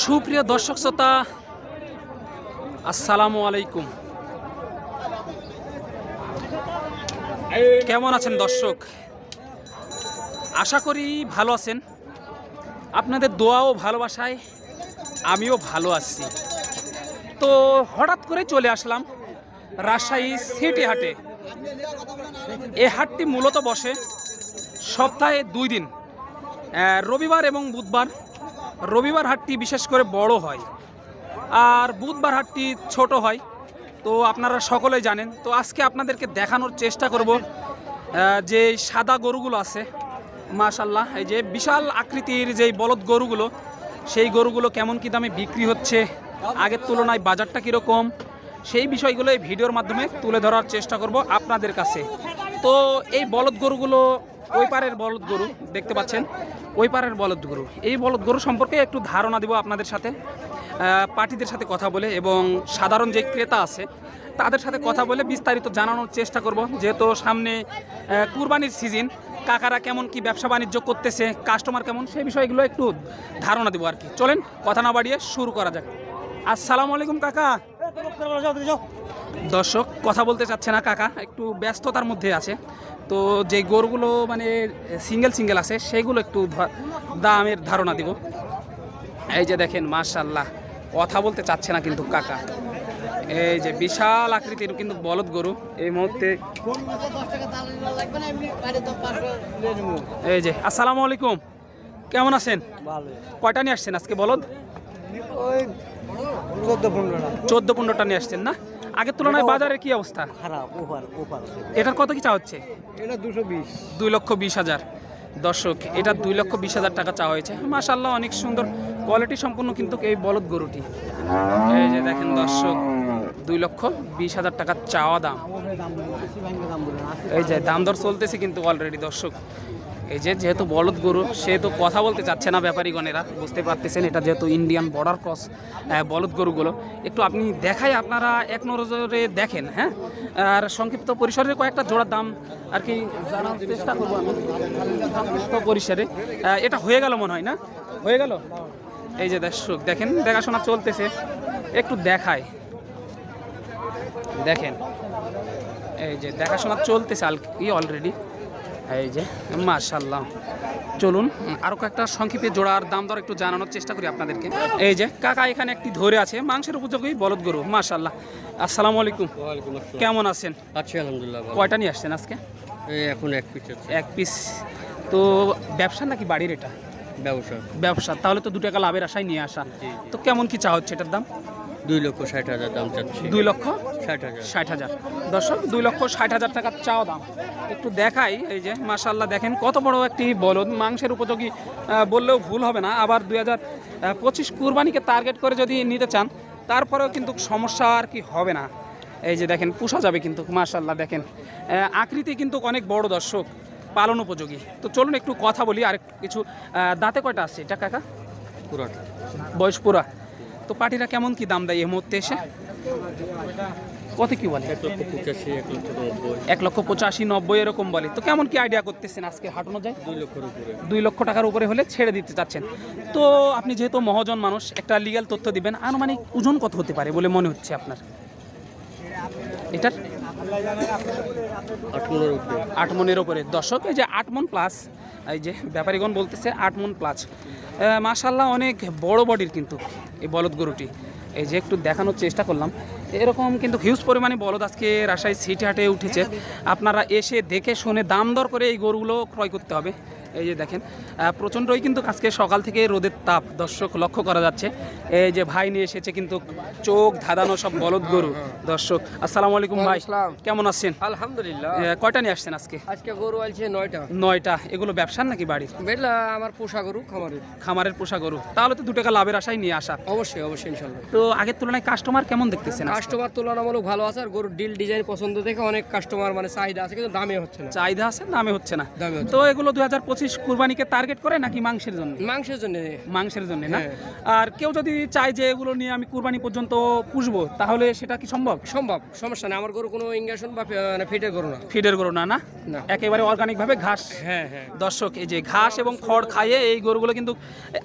সুপ্রিয় দর্শক শ্রোতা, আসসালামু আলাইকুম। কেমন আছেন দর্শক? আশা করি ভালো আছেন। আপনাদের দোয়া ও ভালোবাসায়, আমিও ভালো আছি। তো হঠাৎ করে চলে আসলাম রাজশাহী সিটি হাটে। এই হাটটি মূলত বসে সপ্তাহে দুই দিন রবিবার এবং বুধবার। রবিবার হাটটি বিশেষ করে বড় হয় আর বুধবার হাটটি ছোট হয়। তো আপনারা সকলেই জানেন। তো আজকে আপনাদেরকে দেখানোর চেষ্টা করব যে সাদা গরুগুলো আছে মাশাল্লাহ এই যে বিশাল আকৃতির যেই বলদ গরুগুলো, সেই গরুগুলো কেমন কী দামে বিক্রি হচ্ছে, আগের তুলনায় বাজারটা কীরকম, সেই বিষয়গুলো এই ভিডিওর মাধ্যমে তুলে ধরার চেষ্টা করব আপনাদের কাছে। তো এই বলদ গরুগুলো, ওই পারের বলদ গরু দেখতে পাচ্ছেন ওই পারের বলদ গরু। এই বলদ গরু সম্পর্কে একটু ধারণা দেব আপনাদের সাথে। পার্টিদের সাথে কথা বলে এবং সাধারণ যে ক্রেতা আছে, তাদের সাথে কথা বলে বিস্তারিত জানানোর চেষ্টা করব। যেহেতু সামনে কুরবানির সিজন কাকারা কেমন, কি ব্যবসা বাণিজ্য করতেছে কাস্টমার কেমন সেই বিষয়গুলো একটু ধারণা দেবো আর কি। চলেন, কথা না বাড়িয়ে শুরু করা যাক। আসসালামু আলাইকুম, কাকা। দর্শক কথা বলতে চাচ্ছে না কাকা একটু ব্যস্ততার মধ্যে আছে। তো যে গরুগুলো মানে সিঙ্গেল সিঙ্গেল আছে সেগুলো একটু দামের ধারণা দিব। এই যে দেখেন মার্শাল্লাহ কথা বলতে চাচ্ছে না কিন্তু কাকা। এই যে বিশাল আকৃতির কিন্তু বলদ গরু এই মুহূর্তে এই যে আসসালামু আলাইকুম কেমন আছেন? কয়টা নিয়ে আসছেন আজকে বলদ? ওই চোদ্দ পনেরোটা। চোদ্দ পনেরোটা নিয়ে আসছেন না? আগের তুলনায় বাজারে কি অবস্থা? খারাপ ওপার ওপার এটার কত কি চা হচ্ছে? এটা দুশো বিশ। দুই লক্ষ বিশ হাজার। দর্শক এটা দুই লক্ষ বিশ হাজার টাকা চাওয়া হয়েছে। মাশাল্লাহ অনেক সুন্দর কোয়ালিটি সম্পূর্ণ কিন্তু এই বলদ গরুটি। এই যে দেখেন দর্শক দুই লক্ষ বিশ হাজার টাকা চাওয়া দাম। এই যে দাম দর চলতেছে কিন্তু অলরেডি দর্শক। এই যে যেহেতু বলদ গরু, সেহেতু কথা বলতে চাচ্ছে না ব্যাপারীগণেরা, বুঝতে পারতেছেন, এটা যেহেতু ইন্ডিয়ান বর্ডার ক্রস বলদ গরুগুলো। একটু আপনি দেখাই, আপনারা এক নজরে দেখেন হ্যাঁ? আর সংক্ষিপ্ত পরিসরের কয়েকটা জোড়ার দাম আর কি জানার চেষ্টা করব আমি। সংক্ষিপ্ত পরিসরে। এটা হয়ে গেল মনে হয় না? হয়ে গেল? এই যে দর্শক দেখেন, দেখাশোনা চলতেছে। একটু দেখায় দেখেন। এই যে দেখাশোনা চলতেছে আল অলরেডি এই যে মাশাল্লাহ চলুন আরও কয়েকটা সংক্ষেপে জোড়ার দাম দর একটু জানানোর চেষ্টা করি আপনাদেরকে। এই যে কাকা এখানে একটি ধরে আছে মাংসের উপযোগী বলদ গরু মাশাল্লাহ আসসালামু আলাইকুম। কেমন আছেন? আছি আলহামদুলিল্লাহ কয়টা নিয়ে আসছেন আজকে? এখন এক পিস এক পিস তো ব্যবসা নাকি বাড়ির এটা? ব্যবসা। ব্যবসা তাহলে তো দু টাকা লাভের আশায় নিয়ে আসা। তো কেমন কি চা হচ্ছে এটার দাম? দুই লক্ষ ষাট হাজার দাম চাচ্ছি। দুই লক্ষ? ষাট হাজার। ষাট হাজার। দর্শক দুই লক্ষ ষাট হাজার টাকার চাওয়া দাম। একটু দেখাই এই যে মাশাল্লাহ দেখেন কত বড় একটি বলদ। মাংসের উপযোগী বললেও ভুল হবে না। আবার দুই হাজার পঁচিশ কুরবানিকে টার্গেট করে যদি নিতে চান তারপরেও কিন্তু সমস্যা আর কি হবে না। এই যে দেখেন পোষা যাবে কিন্তু মাশাল্লাহ দেখেন। আকৃতি কিন্তু অনেক বড় দর্শক পালন উপযোগী। তো চলুন একটু কথা বলি আর কিছু দাঁতে কয়টা আছে? এটা কাকা? পুরাটা। বয়স পুরা। তো পাটিরা কেমন কি দাম দেয় এই মুহূর্তে এসে? কত কি বলে? এক লক্ষ পঁচাশি নব্বই লক্ষ এরকম বলে। তো কেমন কি আইডিয়া করতেছেন আজকে হাঁটানো যায় দুই লক্ষের উপরে। দুই লক্ষ টাকার উপরে হলে ছেড়ে দিতে চাচ্ছেন। তো আপনি যেহেতু মহাজন মানুষ একটা লিগ্যাল তথ্য দিবেন। আনুমানিক ওজন কত হতে পারে বলে মনে হচ্ছে আপনার? এটার? আট মনের উপরে। দর্শক, এই যে আট মন প্লাস এই যে ব্যাপারীগণ বলতেছে আট মন প্লাস মাশাল্লাহ অনেক বড় বডির কিন্তু এই বলদ গরুটি। এই যে একটু দেখানোর চেষ্টা করলাম। এরকম কিন্তু হিউজ পরিমাণে বলদ আজকে রাজশাহী সিটি হাটে উঠেছে। আপনারা এসে দেখে শুনে দাম দর করে এই গরুগুলো ক্রয় করতে হবে। এই যে দেখেন প্রচণ্ডই কিন্তু আজকে সকাল থেকে রোদের তাপ দর্শক লক্ষ্য করা যাচ্ছে। এই যে ভাই নিয়ে এসেছে কিন্তু চোখ ধাঁধানো সব বলদ গরু দর্শক আসসালামু আলাইকুম ভাই। কেমন আছেন? আলহামদুলিল্লাহ। কয়টা নিয়ে আসছেন আজকে? আজকে গরু আলছে নয়টা। নয়টা। এগুলো ব্যবসার নাকি বাড়ির? বেলা আমার পোষা গরু খামারের। খামারের পোষা গরু। তাহলে তো দু টাকা লাভের আশায় নিয়ে আসা। অবশ্যই অবশ্যই ইনশাল্লাহ তো আগের তুলনায় কাস্টমার কেমন দেখতেছেন? কাস্টমার তুলনামূলক ভালো আছে আর গরুর ডিল ডিজাইন পছন্দ দেখে অনেক কাস্টমার মানে চাহিদা আছে কিন্তু দামে হচ্ছে না। চাহিদা আছে দামে হচ্ছে না। তো এগুলো দুই হাজার পঁচিশ কুরবানিকে টার্গেট করে নাকি মাংসের জন্য? মাংসের জন্য। মাংসের জন্য না? হ্যাঁ। আর কেউ যদি চায় যে এগুলো নিয়ে আমি কুরবানি পর্যন্ত পুষবো তাহলে সেটা কি সম্ভব? সম্ভব সমস্যা নেই। আমার গরু কোনো ইঞ্জেকশন বা ফে- মানে গরু না। ফিডের গরু না না? না। একেবারে অর্গানিক ভাবে ঘাস। হ্যাঁ হ্যাঁ। দর্শক এই যে ঘাস এবং খড় খাইয়ে এই গরুগুলো কিন্তু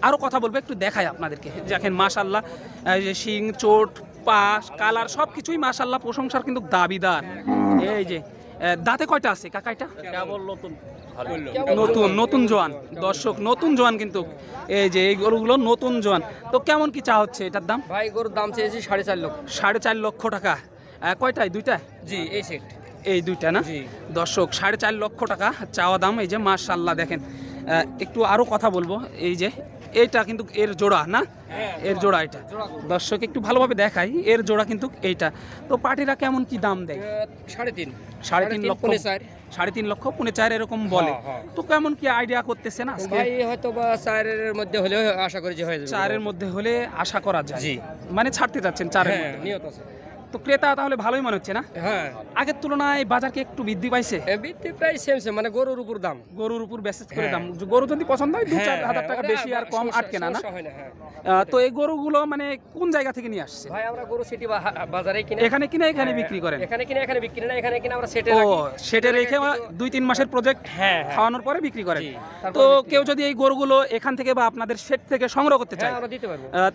আরও কথা বলব একটু দেখায় আপনাদেরকে। দেখেন মাশাল্লাহ এই যে শিং চোট পাশ কালার সব কিছুই মাশাল্লাহ প্রশংসার কিন্তু দাবিদার। এই যে দাঁতে কয়টা আছে? কাকা এটা? নতুন। নতুন জোয়ান। দর্শক নতুন জোয়ান কিন্তু এই যে এই গরুগুলো নতুন জোয়ান। তো কেমন কি চা হচ্ছে এটার দাম? ভাই গরুর দাম চেয়েছি সাড়ে চার লক্ষ। সাড়ে চার লক্ষ টাকা। কয়টায়? দুইটা? জি এই সেট এই দুইটা না? দর্শক সাড়ে চার লক্ষ টাকা চাওয়া দাম। এই যে মার্শাল্লাহ দেখেন। একটু আরও কথা বলব। এই যে এইটা কিন্তু এর জোড়া না? এর জোড়া। এটা। দর্শক একটু ভালোভাবে দেখাই এর জোড়া কিন্তু এইটা। তো পার্টিরা কেমন কি দাম দেয়? সাড়ে তিন। সাড়ে তিন লক্ষ। সাড়ে তিন লক্ষ পুনে চার এরকম বলে। হ্যাঁ, হ্যাঁ। তো কেমন কি আইডিয়া করতেছে না ভাই হয়তো বা চারের মধ্যে হলেও আশা করি যে হয়ে যাবে। চারের মধ্যে হলে আশা করা যায়। জি। মানে ছাড়তে চাচ্ছেন চারের হ্যাঁ মধ্যে। নিয়ত আছে। তো ক্রেতা তাহলে ভালোই মনে হচ্ছে না? হ্যাঁ। আগের তুলনায় বাজার কি একটু বৃদ্ধি পাইছে? বৃদ্ধি প্রায় সেম সেম মানে গরুর উপর দাম। গরুর উপর বেসেস করে হ্যাঁ। দাম। গরু যদি পছন্দ হয় দু চার হ্যাঁ, হাজার হ্যাঁ, টাকা বেশি আর কম আটকে না না? তো এই গরুগুলো মানে কোন জায়গা থেকে নিয়ে আসছে? ভাই আমরা গরু সিটি বাজারে কিনে এখানে কিনে এখানে বিক্রি করেন। এখানে কিনে এখানে বিক্রি না এখানে কিনে আমরা সেটে ও রাখি। সেটা রেখে দুই তিন মাসের প্রজেক্ট হ্যাঁ খাওয়ানোর পরে বিক্রি করেন। তো কেউ যদি এই গরুগুলো এখান থেকে বা আপনাদের সেট থেকে সংগ্রহ করতে চায়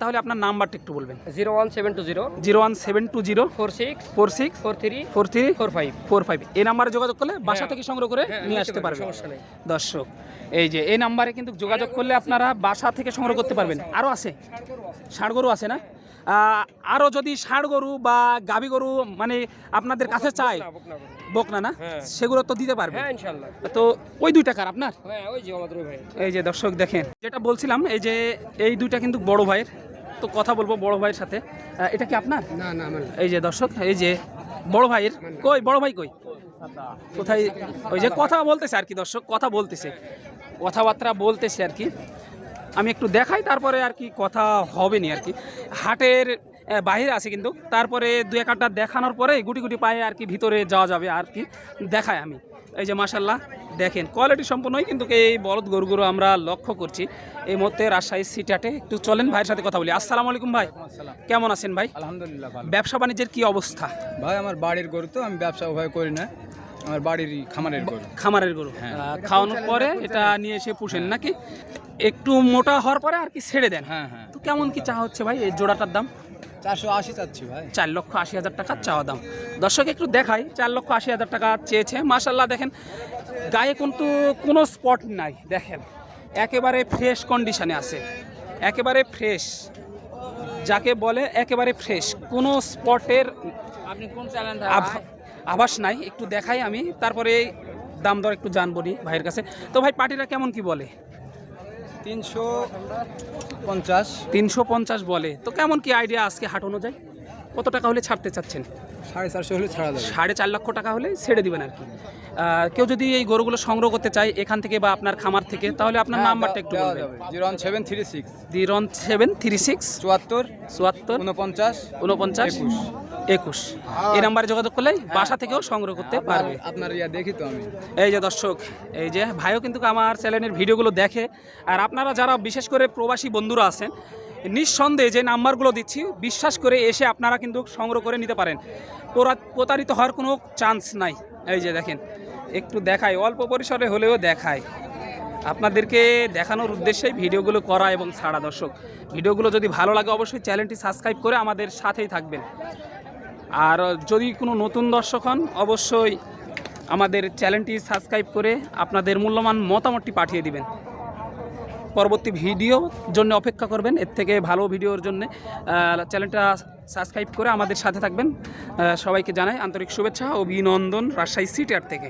তাহলে আপনার নাম্বারটা একটু বলবেন। Zero one seven two zero. Zero one seven two zero. Four six four six four three four three four five four five এই নাম্বারে যোগাযোগ করলে বাসা হ্যাঁ। থেকে সংগ্রহ করে হ্যাঁ, নিয়ে আসতে পারবেন দর্শক এই যে এই নাম্বারে কিন্তু যোগাযোগ করলে আপনারা বাসা থেকে সংগ্রহ করতে পারবেন। আরও আছে। ষাড় গরু আছে। না? আরও যদি ষাড় গরু বা গাবি গরু মানে আপনাদের কাছে চাই। বকনা না? হ্যাঁ। সেগুলো তো দিতে পারবে। তো ওই দুই টাকার আপনার? এই যে দর্শক দেখেন যেটা বলছিলাম এই যে এই দুইটা কিন্তু বড় ভাইয়ের। তো কথা বলব বড় ভাইয়ের সাথে। এটা কি আপনার? না না আমার এই যে দর্শক এই যে বড় ভাইয়ের। কই বড় ভাই কই? কোথায়? ওই যে কথা বলতেছে আর কি দর্শক কথা বলতেছে। কথাবার্তা বলতেছে আর কি। আমি একটু দেখাই তারপরে আর কি কথা হবে নি আর কি। হাটের বাইরে আছে কিন্তু। তারপরে দু এক দেখানোর পরে গুটি গুটি পায়ে আর কি ভিতরে যাওয়া যাবে আর কি। দেখায় আমি। এই যে মাসাল্লাহ দেখেন কোয়ালিটি সম্পূর্ণই কিন্তু এই বলদ গরুগুলো আমরা লক্ষ্য করছি। এই মুহূর্তে রাজশাহী সিটাটে একটু চলেন ভাইয়ের সাথে কথা বলি। আসসালামু আলাইকুম ভাই। কেমন আছেন ভাই? আলহামদুলিল্লাহ ভালো। ব্যবসা বাণিজ্যের কি অবস্থা? ভাই আমার বাড়ির গরু তো আমি ব্যবসা ওভাবে করি না। আমার বাড়ির খামারের গরু। খামারের গরু। হ্যাঁ। খাওয়ানোর পরে এটা নিয়ে এসে পুষেন নাকি? একটু মোটা হওয়ার পরে আর কি ছেড়ে দেন। হ্যাঁ হ্যাঁ। তো কেমন কি চা হচ্ছে ভাই? এই জোড়াটার দাম? চারশো আশি চাচ্ছি ভাই। চার লক্ষ আশি হাজার টাকা চাওয়া দাম। দর্শক একটু দেখাই চার লক্ষ আশি হাজার টাকা চেয়েছে। মাসাল্লাহ দেখেন গায়ে কিন্তু কোনো স্পট নাই দেখেন। একেবারে ফ্রেশ কন্ডিশনে আছে। একেবারে ফ্রেশ যাকে বলে একেবারে ফ্রেশ। কোনো স্পটের আপনি কোন চ্যানেল আভাস নাই একটু দেখাই আমি। তারপরে দাম দর একটু জানব নি ভাইয়ের কাছে। তো ভাই পার্টিরা কেমন কি বলে? তিনশো পঞ্চাশ। তিনশো পঞ্চাশ বলে। তো কেমন কি আইডিয়া আজকে হাট অনুযায়ী? কত টাকা হলে ছাড়তে চাচ্ছেন? সাড়ে চারশো হলে ছাড়া যাবে। সাড়ে চার লক্ষ টাকা হলে ছেড়ে দিবেন আর কি। কেউ যদি এই গরুগুলো সংগ্রহ করতে চায় এখান থেকে বা আপনার খামার থেকে তাহলে আপনার নাম্বারটা একটু বলবেন। Zero one seven three six. Zero one seven three six চুয়াত্তর চুয়াত্তর উনপঞ্চাশ উনপঞ্চাশ একুশ। এই নাম্বারে যোগাযোগ করলে বাসা থেকেও সংগ্রহ করতে পারবে। আপনার ইয়া দেখি তো আমি। এই যে দর্শক এই যে ভাইও কিন্তু আমার চ্যানেলের ভিডিওগুলো দেখে। আর আপনারা যারা বিশেষ করে প্রবাসী বন্ধুরা আছেন নিঃসন্দেহে যে নাম্বারগুলো দিচ্ছি বিশ্বাস করে এসে আপনারা কিন্তু সংগ্রহ করে নিতে পারেন। প্রতারিত হওয়ার কোনো চান্স নাই। এই যে দেখেন একটু দেখায় অল্প পরিসরে হলেও দেখায় আপনাদেরকে দেখানোর উদ্দেশ্যেই ভিডিওগুলো করা এবং ছাড়া। দর্শক ভিডিওগুলো যদি ভালো লাগে অবশ্যই চ্যানেলটি সাবস্ক্রাইব করে আমাদের সাথেই থাকবেন। আর যদি কোনো নতুন দর্শক হন, অবশ্যই আমাদের চ্যানেলটি সাবস্ক্রাইব করে আপনাদের মূল্যমান মতামতটি পাঠিয়ে দিবেন। পরবর্তী ভিডিও জন্য অপেক্ষা করবেন। এর থেকে ভালো ভিডিওর জন্য চ্যানেলটা সাবস্ক্রাইব করে আমাদের সাথে থাকবেন। সবাইকে জানাই আন্তরিক শুভেচ্ছা, অভিনন্দন রাজশাহী সিটিআর থেকে।